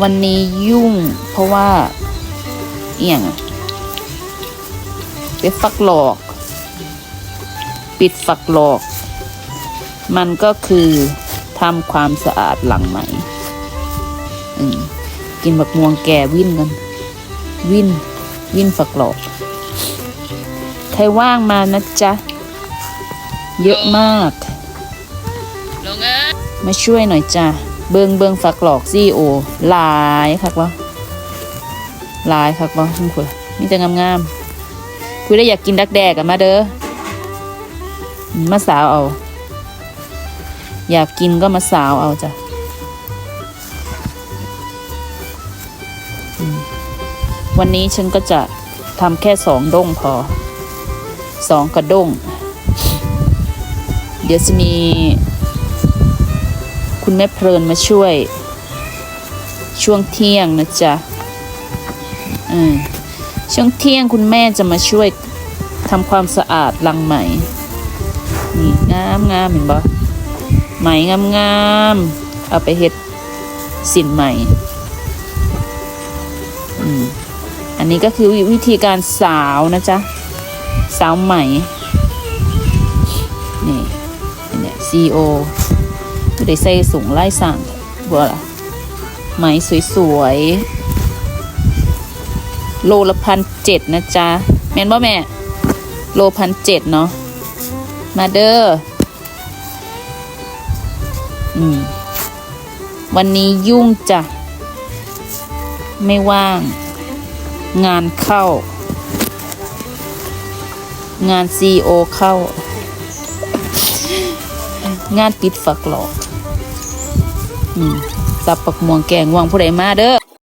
วันนี้ยุ่ง เพราะว่า เอียงอะไปฟักหลอก ปิดฝักหลอก มันก็คือทำความสะอาดหลังไหมอืมกินบักม่วงแก่วิ่นกัน วิ่น วิ่นฝักหลอก ใครว่างมานะจ๊ะ เยอะมากลงเอ้ยมาช่วยหน่อยจ้ะ เบิงเบิงฝักหลอกซี่โอลายคักวะลายคักวะทุกคนมีแต่งามๆคุยได้อยากกินดักแดกกันมาเด้อมาสาวเอา อยากกินก็มาสาวเอาจ้ะวันนี้ฉันก็จะทำแค่สองด้งพอสองกระด้ง เดี๋ยวจะมี คุณแม่เพลินมาช่วย ช่วงเที่ยงนะจ๊ะอืมช่วงเที่ยงคุณแม่จะมาช่วยทำความสะอาดรังไหมนี่งามงามเห็นบ่ไหมงามงามเอาไปเฮ็ดสินใหม่อันนี้ก็คือวิธีการสาวนะจ๊ะ สาวไหม่ นี่เนี่ยซี โอก็ได้ใส่สูงไล่สั่งบัวล่ะไหมสวยๆ โลละพันเจ็ดนะจ๊ะ แม่นบ่แม่ โลพันเจ็ดเนาะ มาเด้อ อืม วันนี้ยุ่งจ้ะ ไม่ว่าง งานเข้า งานซีโอเข้า งานปิดฝักหลอก อืมสับปักม่วงแกงว่างผู้ใดมาเด้อ